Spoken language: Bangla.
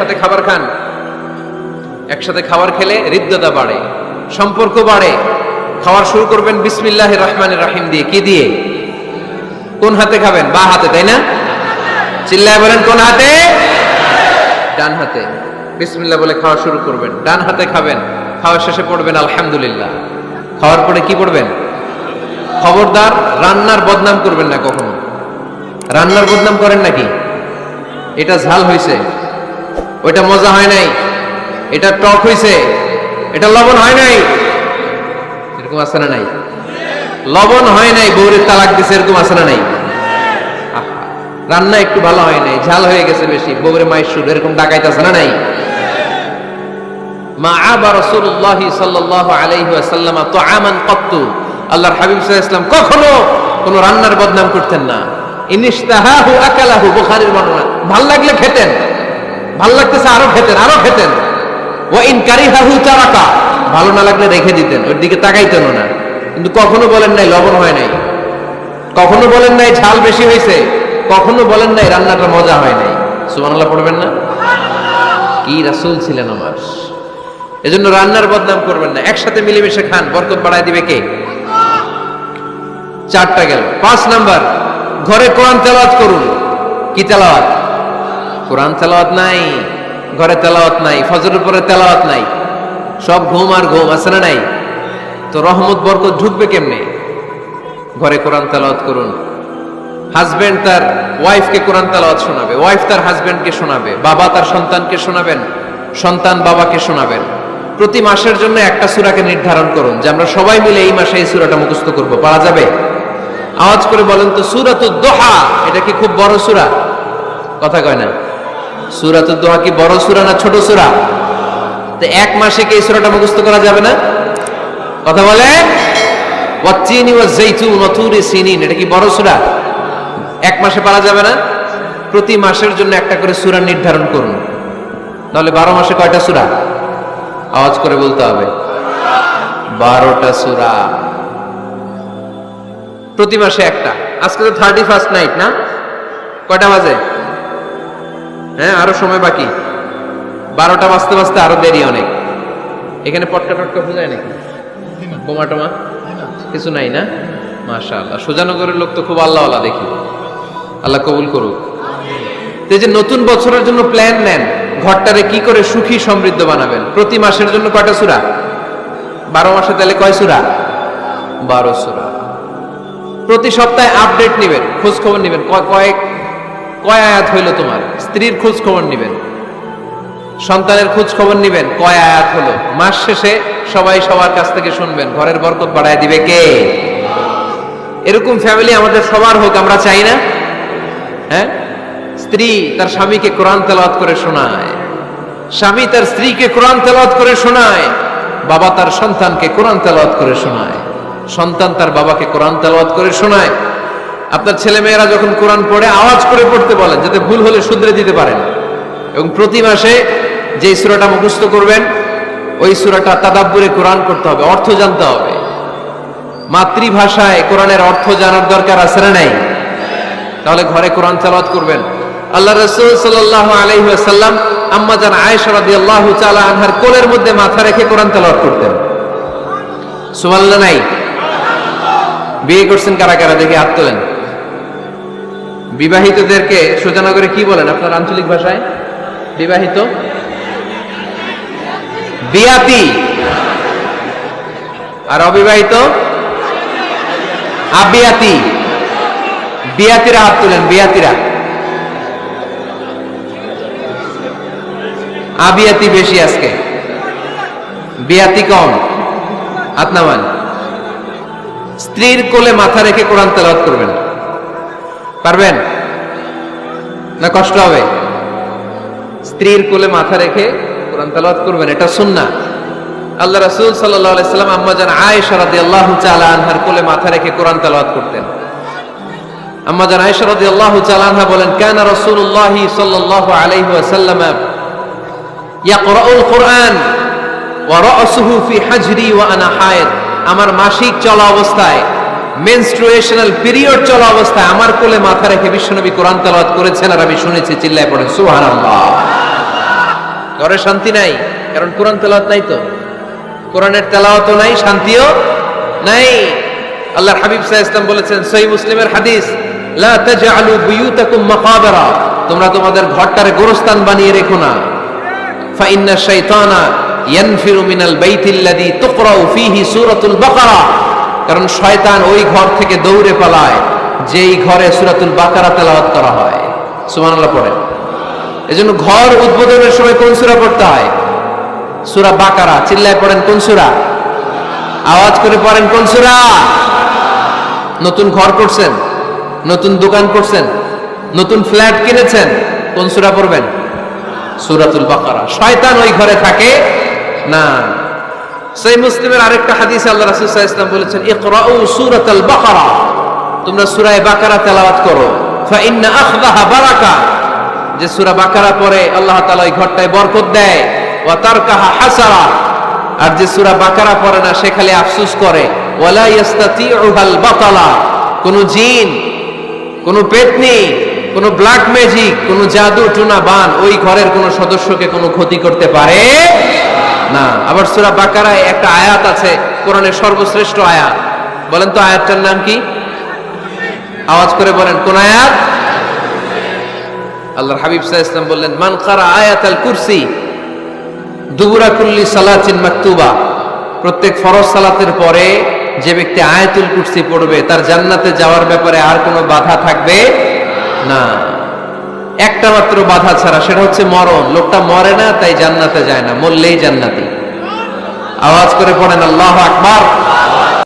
একসাথে খাবার খান। একসাথে খাবার খেলে হৃদ্যতা বাড়ে, সম্পর্ক বাড়ে। খাওয়ার শুরু করবেন বিসমিল্লাহ রহমান রাহিম দিয়ে। কি দিয়ে? কোন হাতে খাবেন? বা হাতে, তাই না? চিল্লায় বলেন, কোন হাতে? ডান হাতে। বিসমিল্লাহ বলে খাওয়া শুরু করবেন। ডান হাতে খাবেন। খাওয়ার শেষে পড়বেন, আলহামদুলিল্লাহ। খাওয়ার পরে কি পড়বেন? খবরদার, রান্নার বদনাম করবেন না কখনো। রান্নার বদনাম করেন নাকি? এটা ঝাল হয়েছে ওইটা মজা হয় নাই। এটা টক হয়েছে এটা লবণ হয় নাই। এরকম আছে না নাই? লবণ হয় নাই বৌরের তালাক দিছে, এরকম আছে না নাই? রান্না একটু ভালো হয় নাই, ঝাল হয়ে গেছে বেশি বৌরে মায়ের সুর এরকম ডাকাইতেছে না নাই? মা আবা রাসূলুল্লাহি সাল্লাল্লাহু আলাইহি ওয়াসাল্লাম তুআমান কত্তু। আল্লাহর হাবিব আলাইহি কখনো কোনো রান্নার বদনাম করতেন না। ইনিশতাহাহু আকালাহু, বুখারীর বর্ণনা। ভালো লাগলে খেতেন। ভালো লাগতেছে আরও খেতেন আরও খেতেন। ও ইন কারিহাহু তারাকা, ভালো না লাগলে রেখে দিতেন, ওর দিকে তাকাইতেন না। কিন্তু কখনো বলেন নাই, লবণ হয় নাই। কখনো বলেন নাই, ঝাল বেশি হয়েছে। কখনো বলেন নাই, রান্নাটা মজা হয় নাই। সুবহানাল্লাহ পড়বেন না? কি রাসূল ছিলেন আমার। এজন্য রান্নার বদনাম করবেন না। একসাথে মিলেমিশে খান, বরকত বাড়ায় দিবে কে? চারটা গেল। পাঁচ নাম্বার, ঘরে কোরআন তেলাওয়াত করুন। কি তেলাওয়াত? কোরআন তেলাওয়াত নাই, ঘরে তেলাওয়াত নাই, ফজরের পরে তেলাওয়াত নাই, সব ঘুম আর ঘুম আছে না নাই? তো রহমত, বরকত ঢুকবে কেমনে? ঘরে কোরআন তেলাওয়াত করুন। হাজবেন্ড তার ওয়াইফকে কোরআন তেলাওয়াত শোনাবে ওয়াইফ তার হাজবেন্ডকে শোনাবে, বাবা তার সন্তানকে শোনাবেন, সন্তান বাবাকে শোনাবেন। প্রতি মাসের জন্য একটা সূরাকে নির্ধারণ করুন, যে আমরা সবাই মিলে এই মাসে এই সূরাটা মুখস্থ করব, পারা যাবে? আওয়াজ করে বলেন তো সূরাতুদ দোহা এটা কি খুব বড় সূরা? কথা কয় না। সূরাতুদ দোহা কি বড় সূরা না ছোট সূরা? তো এক মাসে কি সূরাটা মুখস্থ করা যাবে না? কথা বলে? ওয়াচ্চিনি ওয়া জাইতুন এটা কি বড় সূরা? এক মাসে পারা যাবে না? প্রতি মাসের জন্য একটা করে সূরা নির্ধারণ করুন। তাহলে বারো মাসে কয়টা সূরা? আওয়াজ করে বলতে হবে। বারোটা সূরা। প্রতি মাসে একটা। আজকে তো থার্টি ফার্স্ট নাইট না? কয়টা বাজে? হ্যাঁ আরও সময় বাকি। বারোটা বাজতে বাজতে আরও দেরি অনেক। এখানে পটকা টটকা বোঝায় নাকি? বোমা টোমা? কিছু নাই না? মাশা আল্লাহ সুজানগরের লোক তো খুব আল্লাহ আল্লাহ দেখি। আল্লাহ কবুল করুক। তো যে নতুন বছরের জন্য প্ল্যান নেন, ঘরটারে কি করে সুখী সমৃদ্ধ বানাবেন? প্রতি মাসের জন্য কয়টা সুরা? বারো মাসে তাহলে কয় সুরা? বারো সুরা। প্রতি সপ্তাহে আপডেট নেবেন খোঁজ খবর নেবেন কয়েক কয় আয়াত হইল তোমার? স্ত্রীর খোঁজ খবর নিবেন। সন্তানের খোঁজ খবর নিবেন, কয় আয়াত হলো? মাস শেষে সবাই সবার কাছ থেকে শুনবেন, ঘরের বরকত বাড়ায় দিবে কে? এরকম ফ্যামিলি আমাদের সবার হোক, আমরা চাই না? হ্যাঁ? স্ত্রী তার স্বামীকে কোরআন তেলাওয়াত করে শোনায়। স্বামী তার স্ত্রীকে কোরআন তেলাওয়াত করে শোনায়। বাবা তার সন্তানকে কোরআন তেলাওয়াত করে শোনায়। সন্তান তার বাবাকে কোরআন তেলাওয়াত করে শোনায়। আপনার ছেলে মেয়েরা যখন কোরআন পড়ে, আওয়াজ করে পড়তে বলেন, যাতে ভুল হলে শুধরে দিতে পারেন। এবং প্রতি মাসে যে সুরাটা মুখস্থ করবেন, ওই সূরাটা তাদাব্বুরে কোরআন করতে হবে, অর্থ জানতে হবে। মাতৃভাষায় কোরআনের অর্থ জানার দরকার আছে না নাই? তাহলে ঘরে কোরআন তেলাওয়াত করবেন। আল্লাহ রাসূল সাল্লাল্লাহু আলাইহি ওয়াসাল্লাম আম্মা জান আয়েশা রাদিয়াল্লাহু তাআলা আনহার কোলের মধ্যে মাথা রেখে কোরআন তেলাওয়াত করতেন। সুবহানাল্লাহ, নাই? বিয়ে করছেন কারা কারা? দেখে হাত তোলেন। বিবাহিতদেরকে সোজানগরে কি বলেন আপনার আঞ্চলিক ভাষায়? বিবাহিত? বিয়াতি। আর অবিবাহিত? আবিয়াতি। বিয়াতিরা হাত তুলেন, বিয়াতিরা। আবিয়াতি বেশি আজকে। বিয়াতি কম। হাত স্ত্রীর কোলে মাথা রেখে কোরআন তেলাওয়াত করবেন। পারবেন? না কষ্ট হবে? স্ত্রীর কোলে মাথা রেখে কোরআন তেলাওয়াত করবেন, এটা সুন্নাহ। আল্লাহ রাসূল আম্মা জান আয়েশা রাদিয়াল্লাহু তাআলা আনহার কোলে মাথা রেখে কোরআন তেলাওয়াত করতেন। আম্মা জান আয়েশা রাদিয়াল্লাহু তাআলা আনহা বলেন, কানা রাসূলুল্লাহ সাল্লাল্লাহু আলাইহি ওয়াসাল্লাম ইয়াকরাউল কুরআন ওয়া রা'সুহু ফি হাজরি ওয়া আনা হায়েদ। আমার মাসিক চলা অবস্থায় মেনস্ট্রুয়েশনাল পিরিয়ড চলা অবস্থায় আমার কোলে মাথা রেখে বিশ্বনবী কোরআন তেলাওয়াত করেছেন আর আমি শুনেছি, চিল্লায় পড়েন। সুবহানাল্লাহ। ঘরে শান্তি নাই, কারণ কোরআন তেলাওয়াত নাই তো। কোরআনের তেলাওয়াতও নাই, শান্তিও নাই। আল্লাহর হাবিব আলাইহি ওয়াসাল্লাম বলেছেন, সহিহ মুসলিমের হাদিস, লা তাজআলু বুয়ুতাকুম মাকাবিরা তোমরা তোমাদের ঘরটারে গোরস্থান বানিয়ে রেখো না। ফাইন্না শাইতানা ইয়ানফিরু মিনাল বাইতিল্লাযী তুকরাউ ফীহি সূরাতুল বাকারা। কারণ শয়তান ওই ঘর থেকে দৌড়ে পালায়, যেই ঘরে সুরাতুল বাকারা তেলাওয়াত করা হয়। সুবহানাল্লাহ পড়েন। এজন্য ঘর উদ্বোধনের সময় কোন সূরা পড়তে হয়? সুরা বাকারা। চিল্লায় পড়েন কোন সূরা? আওয়াজ করে পড়েন কোন সূরা? নতুন ঘর করছেন? নতুন দোকান করছেন? নতুন ফ্ল্যাট কিনেছেন? কোন সূরা পড়বেন? সূরাতুল বাকারা। শয়তান ওই ঘরে থাকে না। সেই মুসলিমের আরেকটা হাদিসে আল্লাহ রাসূল সাল্লাল্লাহু আলাইহি ওয়াসাল্লাম বলেছেন তোমরা সূরা বাকারা তেলাওয়াত করো। যে সূরা বাকারা পড়ে, আল্লাহ তাআলা ওই ঘরটায় বরকত দেয়। ওয়া তারকাহা হাসারা। আর যে সুরা বাকারা পড়ে না, সে খালি আফসোস করে। কোন জিন, কোন পেতনি, কোন ব্ল্যাক ম্যাজিক, কোন জাদু টুনা বান ওই ঘরের কোন সদস্যকে কোনো ক্ষতি করতে পারে না। আবার সুরা বাকারায় একটা আয়াত আছে, কোরআনের সর্বশ্রেষ্ঠ আয়াত। বলেন তো আয়াতটার নাম কি? আওয়াজ করে বলেন, কোন আয়াত? আল্লাহর হাবিব আলাইহি ওয়াসাল্লাম বললেন, মান কারা আয়াতাল কুরসি, দুবুরা কুল্লি সালাতিন মাকতুবা। প্রত্যেক ফরজ সালাতের পরে যে ব্যক্তি আয়াতুল কুরসি পড়বে, তার জান্নাতে যাওয়ার ব্যাপারে আর কোনো বাধা থাকবে না। একটা মাত্র বাধা ছাড়া, সেটা হচ্ছে মরণ। লোকটা মরে না, তাই জান্নাতে যায় না, মরলেই জান্নাতি। আওয়াজ করে পড়েন, আল্লাহ আকবার।